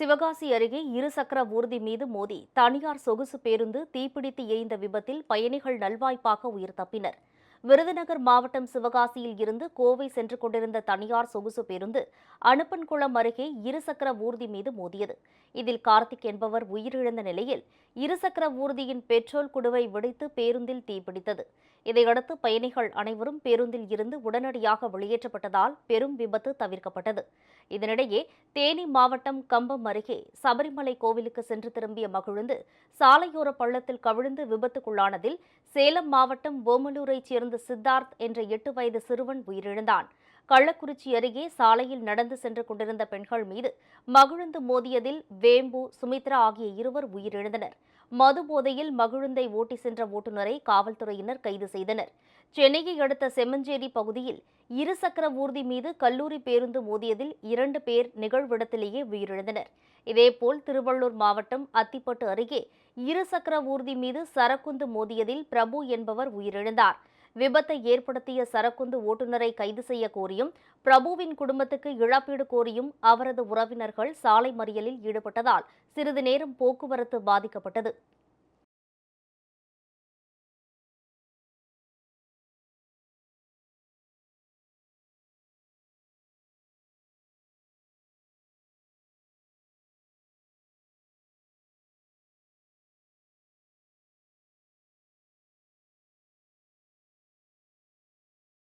சிவகாசி அருகே இருசக்கர ஊர்தி மீது மோதி தனியார் சொகுசு பேருந்து தீப்பிடித்து எரிந்த விபத்தில் பயணிகள் நல்வாய்ப்பாக உயிர் தப்பினர். விருதுநகர் மாவட்டம் சிவகாசியில் இருந்து கோவை சென்று கொண்டிருந்த தனியார் சொகுசு பேருந்து அனுப்பன்குளம் அருகே இருசக்கர ஊர்தி மீது மோதியது. இதில் கார்த்திக் என்பவர் உயிரிழந்த நிலையில் இருசக்கர ஊர்தியின் பெட்ரோல் குடுவை வெடித்து பேருந்தில் தீப்பிடித்தது. இதையடுத்து பயணிகள் அனைவரும் பேருந்தில் இருந்து உடனடியாக வெளியேற்றப்பட்டதால் பெரும் விபத்து தவிர்க்கப்பட்டது. இதனிடையே தேனி மாவட்டம் கம்பம் அருகே சபரிமலை கோவிலுக்கு சென்று திரும்பிய மகிழுந்து சாலையோர பள்ளத்தில் கவிழ்ந்து விபத்துக்குள்ளானதில் சேலம் மாவட்டம் ஓமலூரைச் சேர்ந்த சித்தார்த் என்ற எட்டு வயது சிறுவன் உயிரிழந்தான். கள்ளக்குறிச்சி அருகே சாலையில் நடந்து சென்று கொண்டிருந்த பெண்கள் மீது மகிழுந்து மோதியதில் வேம்பு சுமித்ரா ஆகிய இருவர் உயிரிழந்தனர். மது போதையில் மகிழுந்தை ஓட்டி சென்ற ஓட்டுநரை காவல்துறையினர் கைது செய்தனர். சென்னையை அடுத்த செம்மஞ்சேரி பகுதியில் இருசக்கர ஊர்தி மீது கல்லூரி பேருந்து மோதியதில் இரண்டு பேர் நிகழ்விடத்திலேயே உயிரிழந்தனர். இதேபோல் திருவள்ளூர் மாவட்டம் அத்திப்பட்டு அருகே இருசக்கர ஊர்தி மீது சரக்குந்து மோதியதில் பிரபு என்பவர் உயிரிழந்தார். விபத்தை ஏற்படுத்திய சரக்குந்து ஓட்டுநரை கைது செய்ய கோரியும் பிரபுவின் குடும்பத்துக்கு இழப்பீடு கோரியும் அவரது உறவினர்கள் சாலை மறியலில் ஈடுபட்டதால் சிறிது நேரம் போக்குவரத்து பாதிக்கப்பட்டது.